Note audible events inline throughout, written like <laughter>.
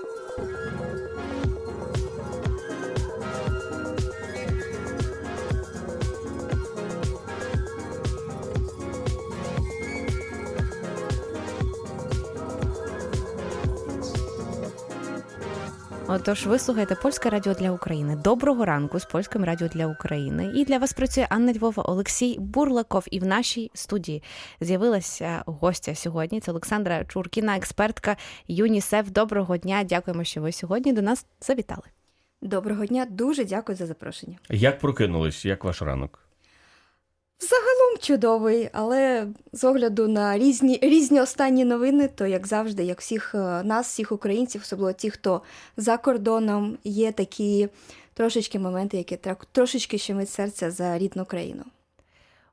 thank you Отож, ви слухаєте Польське радіо для України. Доброго ранку з польським радіо для України. І для вас працює Анна Львова, Олексій Бурлаков. І в нашій студії з'явилася гостя сьогодні. Це Олександра Чуркіна, експертка ЮНІСЕФ. Доброго дня. Дякуємо, що ви сьогодні до нас завітали. Доброго дня, дуже дякую за запрошення. Як прокинулись? Як ваш ранок? Загалом чудовий, але з огляду на різні, різні останні новини, то як завжди, як всіх е, нас, всіх українців, особливо ті, хто за кордоном, є такі трошечки моменти, які трошечки щемить серця за рідну країну.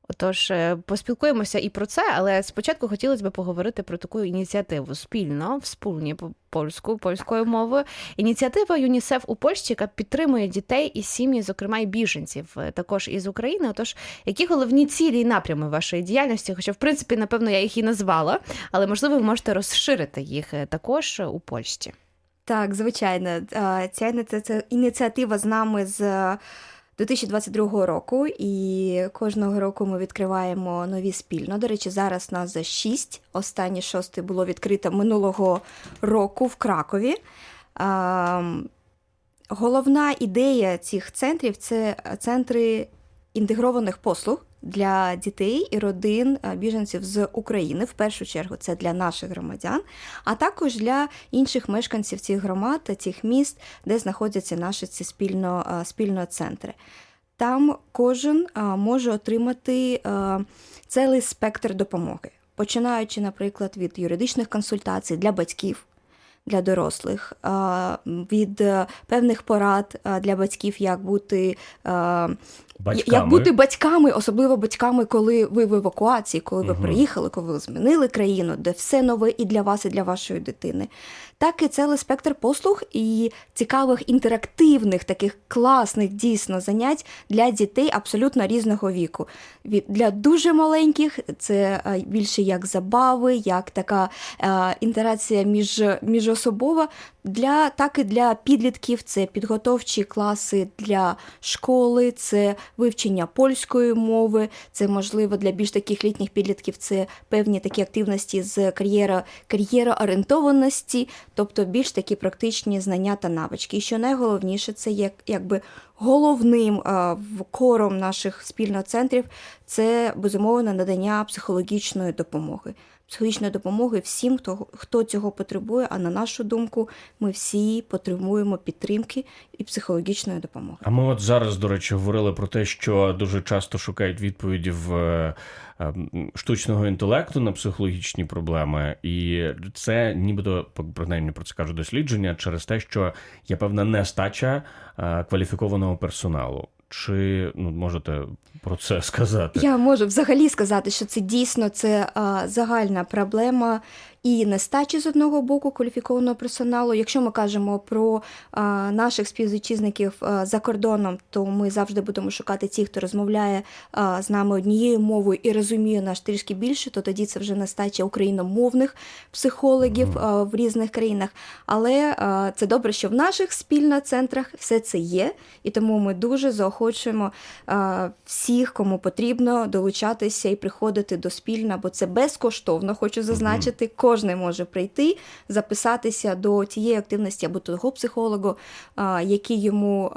Отож, е, поспілкуємося і про це, але спочатку хотілося б поговорити про таку ініціативу спільно, вспільні по польську, польською мовою. Ініціатива ЮНІСЕФ у Польщі, яка підтримує дітей і сім'ї, зокрема і біженців, е, також із України. Отож, які головні цілі і напрями вашої діяльності? Хоча, в принципі, напевно, я їх і назвала, але можливо, ви можете розширити їх е, також у Польщі. Так, звичайно, ця ініці- ця ініціатива з нами з 2022 року, і кожного року ми відкриваємо нові спільно. До речі, зараз нас за шість. Останнє шосте було відкрито минулого року в Кракові. Ем, Головна ідея цих центрів це центри інтегрованих послуг для дітей і родин е, біженців з України. В першу чергу це для наших громадян, а також для інших мешканців цих громад та цих міст, де знаходяться наші ці спільно, е, спільно центри. Там кожен е, може отримати цілий спектр допомоги, починаючи, наприклад, від юридичних консультацій для батьків. Для дорослих від е, певних порад е, для батьків, як бути е, Батьками? як бути батьками, особливо батьками, коли ви в евакуації, коли ви Мгм. приїхали, коли ви змінили країну, де все нове і для вас, і для вашої дитини. Так і цілий спектр послуг і цікавих інтерактивних, таких класних дійсно занять для дітей абсолютно різного віку. Для дуже маленьких це більше як забави, як така інтерація між, міжособова. Для так і для підлітків це підготовчі класи для школи, це вивчення польської мови, це можливо для більш таких літніх підлітків це певні такі активності з кар'єра, кар'єроорієнтованості, тобто більш такі практичні знання та навички. І що найголовніше, це як якби головним а, кором наших спільноцентрів це безумовно надання психологічної допомоги. Психологічної допомоги всім, хто, хто цього потребує. А на нашу думку, ми всі потребуємо підтримки і психологічної допомоги. А ми от зараз, до речі, говорили про те, що дуже часто шукають відповіді в е, е, штучного інтелекту на психологічні проблеми, і це нібито принаймні про це кажуть дослідження через те, що є певна нестача е, кваліфікованого персоналу. Чи ну можете про це сказати? Я можу взагалі сказати, що це дійсно це а, загальна проблема і нестачі з одного боку кваліфікованого персоналу. Якщо ми кажемо про наших співвітчизників за кордоном, то ми завжди будемо шукати ті, хто розмовляє з нами однією мовою і розуміє наш трішки більше, то тоді це вже нестача україномовних психологів в різних країнах. Але це добре, що в наших спільно центрах все це є, і тому ми дуже заохочуємо всіх, кому потрібно, долучатися і приходити до спільна, бо це безкоштовно, хочу зазначити. Кожен може прийти, записатися до тієї активності або того психолога, який йому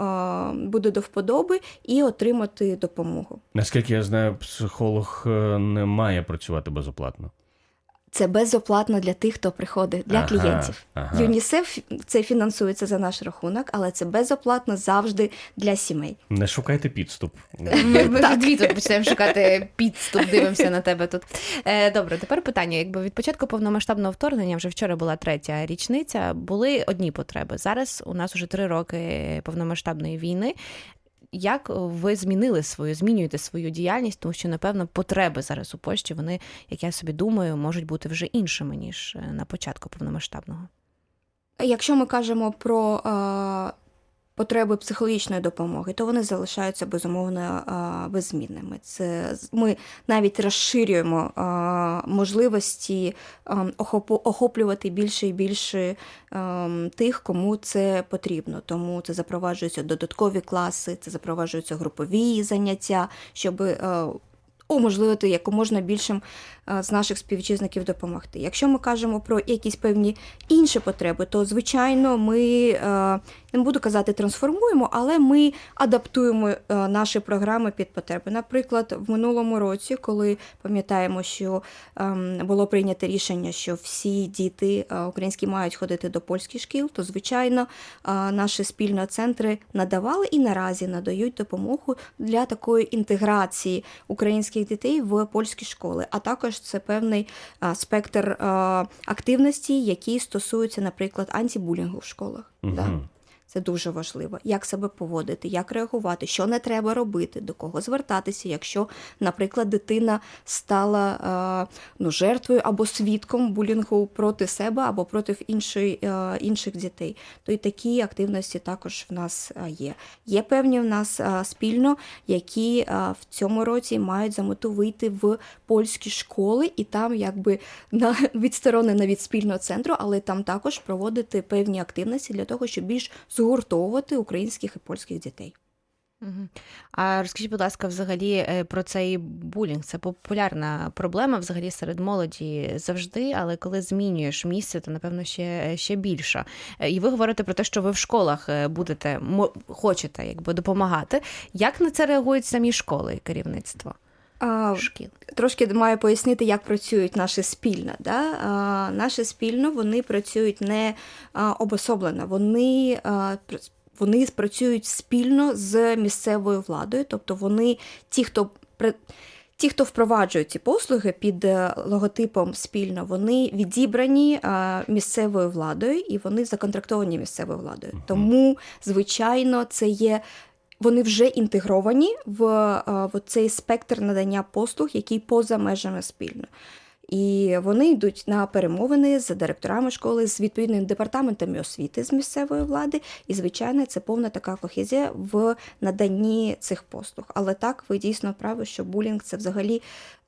буде до вподоби, і отримати допомогу. Наскільки я знаю, психолог е, не має працювати безоплатно. Це безоплатно для тих, хто приходить, для Ага, клієнтів. ага. ЮНІСЕФ це фінансується за наш рахунок, але це безоплатно завжди для сімей. Не шукайте підступ. Ми, ми вже дві тут почнемо шукати підступ, дивимося на тебе тут. Е, добре, тепер питання. Якби від початку повномасштабного вторгнення, вже вчора була третя річниця, були одні потреби. Зараз у нас уже три роки повномасштабної війни. Як ви змінили свою, змінюєте свою діяльність, тому що, напевно, потреби зараз у Польщі, вони, як я собі думаю, можуть бути вже іншими, ніж е, на початку повномасштабного. Якщо ми кажемо про е, потреби психологічної допомоги, то вони залишаються безумовно беззмінними. Це ми навіть розширюємо можливості охоплювати більше і більше тих, кому це потрібно. Тому це запроваджуються додаткові класи, це запроваджуються групові заняття, щоб уможливити якоможна більшим е, з наших співвітчизників допомогти. Якщо ми кажемо про якісь певні інші потреби, то звичайно ми е, не буду казати трансформуємо, але ми адаптуємо е, наші програми під потреби. Наприклад, в минулому році, коли пам'ятаємо, що ем, було прийнято рішення, що всі діти українські мають ходити до польських шкіл, то звичайно наші спільно центри надавали і наразі надають допомогу для такої інтеграції українських дітей в польські школи. А також це певний спектр активності, які стосуються, наприклад, антибулінгу в школах. Да. Це дуже важливо. Як себе поводити, як реагувати, що не треба робити, до кого звертатися, якщо, наприклад, дитина стала е, ну, жертвою або свідком булінгу проти себе або проти іншої, е, інших дітей. То і такі активності також в нас е, є. Є певні в нас спільно, які в цьому році мають за мету вийти в польські школи і там якби на відсторонено від спільного центру, але там також проводити певні активності для того, щоб більш згуртовувати українських і польських дітей. А розкажіть, будь ласка, взагалі е, про цей булінг. Це популярна проблема взагалі серед молоді завжди, але коли змінюєш місце, то напевно ще, ще більше. Е, І ви говорите про те, що ви в школах е, будете хочете якби допомагати. Як на це реагують самі школи і керівництво А, шкіл? Трошки маю пояснити, як працюють наші спільно. Да? А, наші спільно вони працюють не а, обособлено, вони, а, вони працюють спільно з місцевою владою, тобто вони ті, хто при- Ті, хто впроваджують ці послуги під е, логотипом спільно, вони відібрані а, місцевою владою і вони законтрактовані місцевою владою. Тому, звичайно, це є вони вже інтегровані в, е, в цей спектр надання послуг, який поза межами спільно. І вони йдуть на перемовини з директорами школи, з відповідними департаментами освіти з місцевої влади. І, звичайно, це повна така кохезія в наданні цих послуг. Але так, ви дійсно праві, що булінг це взагалі,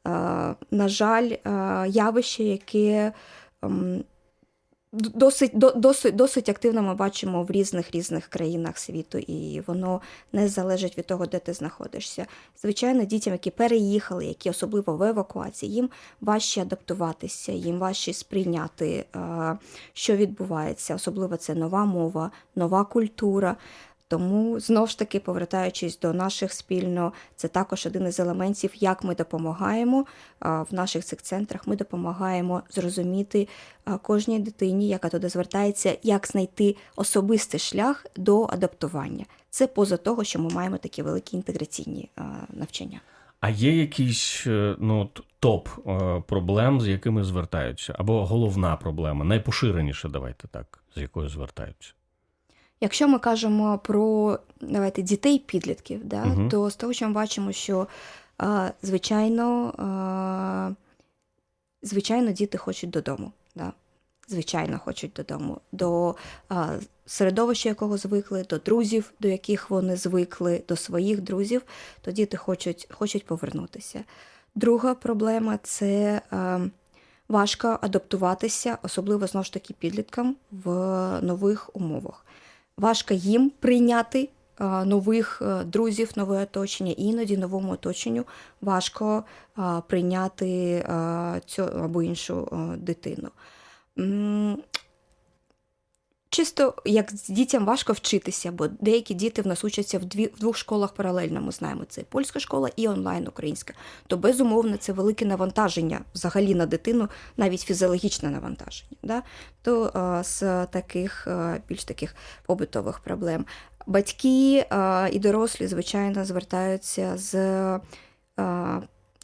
е, на жаль, е, явище, яке. Досить, до- досить, досить активно ми бачимо в різних різних країнах світу, і воно не залежить від того, де ти знаходишся. Звичайно, дітям, які переїхали, які особливо в евакуації, їм важче адаптуватися, їм важче сприйняти, що відбувається. Особливо це нова мова, нова культура. Тому знов ж таки, повертаючись до наших спільно, це також один із елементів, як ми допомагаємо в наших цих центрах. Ми допомагаємо зрозуміти кожній дитині, яка туди звертається, як знайти особистий шлях до адаптування. Це поза того, що ми маємо такі великі інтеграційні навчання. А є якийсь е, ну, топ е, проблем, з якими звертаються? Або головна проблема, найпоширеніша, давайте так, з якою звертаються? Якщо ми кажемо про давайте дітей підлітків, да, Мгм. то з того, що ми бачимо, що а, звичайно, а, звичайно, діти хочуть додому. Да. Звичайно, хочуть додому, до а, середовища, якого звикли, до друзів, до яких вони звикли, до своїх друзів, то діти хочуть, хочуть повернутися. Друга проблема це а, важко адаптуватися, особливо знову ж таки підліткам в нових умовах важко їм прийняти е, нових е, друзів, нове оточення, іноді новому оточенню важко е, прийняти цю або іншу дитину. Чисто як дітям важко вчитися, бо деякі діти в нас учаться в, дві, в двох школах паралельно. Ми знаємо, це польська школа і онлайн українська. То безумовно це велике навантаження взагалі на дитину, навіть фізіологічне навантаження. Да? То е, з таких е, більш таких побутових проблем. Батьки е, і дорослі, звичайно, звертаються з е,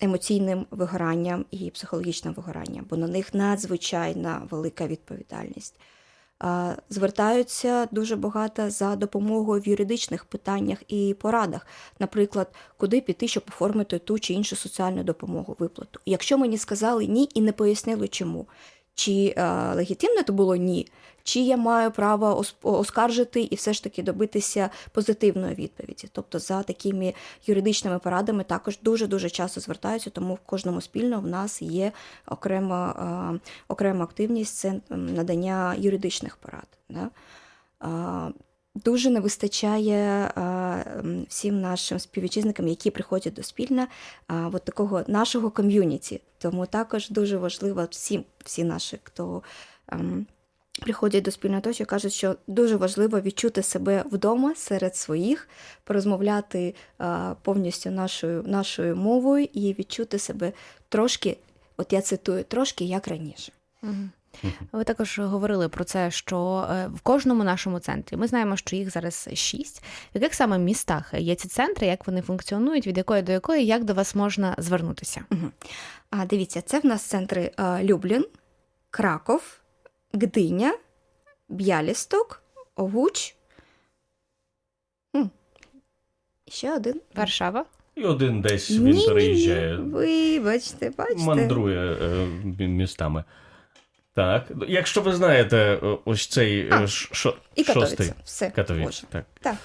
емоційним вигоранням і психологічним вигоранням, бо на них надзвичайна велика відповідальність. Звертаються дуже багато за допомогою в юридичних питаннях і порадах, наприклад, куди піти, щоб оформити ту чи іншу соціальну допомогу, виплату. Якщо мені сказали ні і не пояснили чому, Чи е, легітимне то було ні, чи я маю право оскаржити і все ж таки добитися позитивної відповіді. Тобто за такими юридичними порадами також дуже дуже часто звертаються, тому в кожному спільно в нас є окрема, окрема активність це надання юридичних порад. Да? Дуже не вистачає а, всім нашим співвітчизникам, які приходять до спільна, а, от такого нашого ком'юніті. Тому також дуже важливо всім, всі наші, хто ем, приходять до спільної точки, кажуть, що дуже важливо відчути себе вдома серед своїх, порозмовляти а, повністю нашою, нашою мовою і відчути себе трошки, от я цитую, трошки як раніше. Ви також говорили про це, що е, в кожному нашому центрі ми знаємо, що їх зараз шість. В яких саме містах є ці центри, як вони функціонують, від якої до якої, як до вас можна звернутися? А дивіться, це в нас центри а, Люблін, Краков, Гдиня, Б'ялісток, Огуч. М. Ще один. Варшава? І один десь він Ні-ні-ні, переїжджає, Вибачте, бачите. мандрує е, мі- містами. Так, якщо ви знаєте е, ось цей А, е, ш- шо- І шостий Катовиця. Все. Катовіць. Боже. Так. Так.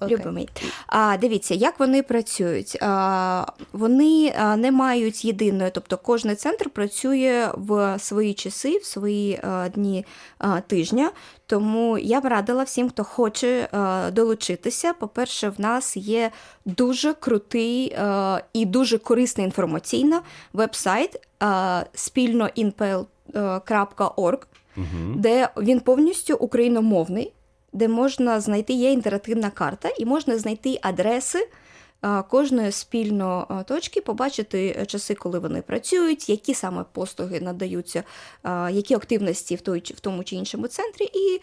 Окей. Любимий. А, дивіться, як вони працюють. А, вони не мають єдиної, тобто кожен центр працює в свої часи, в свої а, дні а, тижня. Тому я б радила всім, хто хоче а, долучитися. По-перше, в нас є дуже крутий а, і дуже корисний інформаційно веб-сайт а, спільноінпл.org Угу. де він повністю україномовний, де можна знайти є інтерактивна карта, і можна знайти адреси кожної спільно точки, побачити е, часи, коли вони працюють, які саме послуги надаються, які активності в той в тому чи іншому центрі, і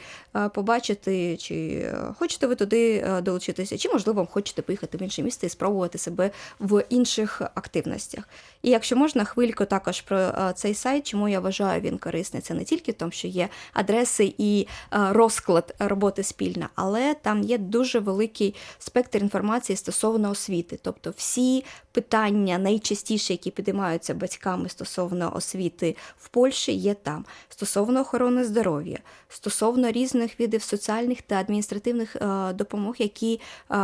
побачити, чи е, хочете ви туди е, долучитися, чи можливо хочете поїхати в інше місто і спробувати себе в інших активностях. І якщо можна, хвильку також про е, цей сайт, чому я вважаю він корисний. Це не тільки тому, що є адреси і е, розклад роботи спільна, але там є дуже великий спектр інформації стосовно освіти. Тобто всі питання найчастіше, які підіймаються батьками стосовно освіти в Польщі, є там. Стосовно охорони здоров'я, стосовно різних видів соціальних та адміністративних е, допомог, які е,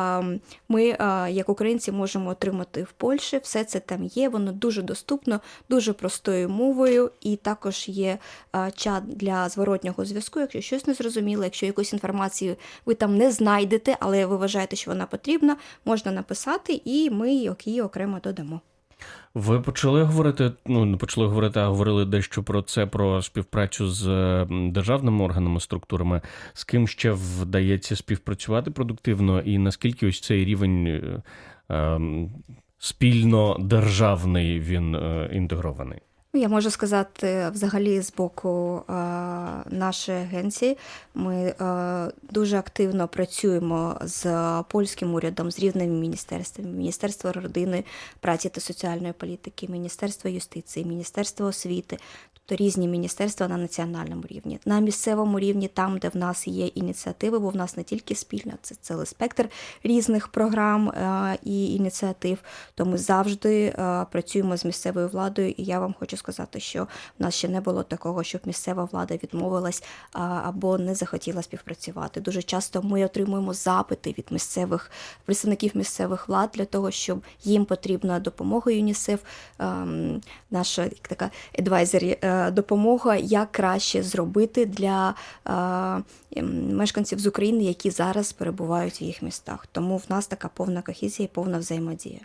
ми, е, як українці, можемо отримати в Польщі. Все це там є, воно дуже доступно, дуже простою мовою, і також є чат для зворотнього зв'язку. Якщо щось не зрозуміло, якщо якусь інформацію ви там не знайдете, але ви вважаєте, що вона потрібна, можна написати, і ми її окремо додамо. Ви почали говорити, ну не почали говорити, а говорили дещо про це, про співпрацю з е, державними органами, структурами. З ким ще вдається співпрацювати продуктивно, і наскільки ось цей рівень е, ем, спільно державний він е, інтегрований? Ну, Я можу сказати, взагалі, з боку е, нашої агенції, ми е, дуже активно працюємо з польським урядом, з різними міністерствами: Міністерство родини, праці та соціальної політики, Міністерство юстиції, Міністерство освіти. Тобто різні міністерства на національному рівні, на місцевому рівні, там, де в нас є ініціативи, бо в нас не тільки спільна, це цілий спектр різних програм е, і ініціатив. То ми завжди е, працюємо з місцевою владою, і я вам хочу сказати, що в нас ще не було такого, щоб місцева влада відмовилась або не захотіла співпрацювати. Дуже часто ми отримуємо запити від місцевих представників місцевих влад для того, щоб їм потрібна допомога ЮНІСЕФ, ем, наша як така адвайзері е, допомога, як краще зробити для е, мешканців з України, які зараз перебувають в їх містах. Тому в нас така повна кохізія і повна взаємодія.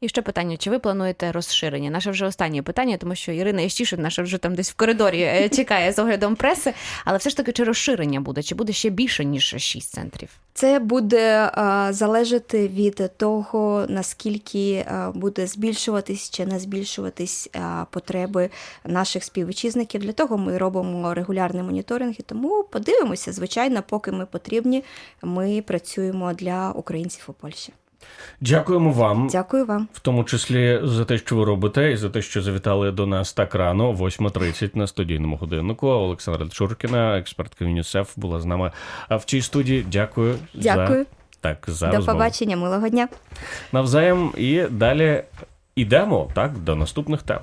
І ще питання: чи ви плануєте розширення? Наше вже останнє питання, тому що Ірина Ящішин, наша вже там десь в коридорі е, <laughs> чекає з оглядом преси. Але все ж таки, чи розширення буде, чи буде ще більше ніж шість центрів? Це буде е, залежати від того, наскільки е, буде збільшуватись чи не збільшуватись е, потреби наших співвітчизників. Для того ми робимо регулярні моніторинги. Тому подивимося, звичайно, поки ми потрібні, ми працюємо для українців у Польщі. Дякуємо вам. Дякую вам. В тому числі за те, що ви робите, і за те, що завітали до нас так рано, 8.30 на студійному годиннику. Олександра Чуркіна, експертка ЮНІСЕФ, була з нами в цій студії. Дякую. Дякую. За, так, за До розмову. побачення, милого дня. Навзаєм і далі йдемо так до наступних тем.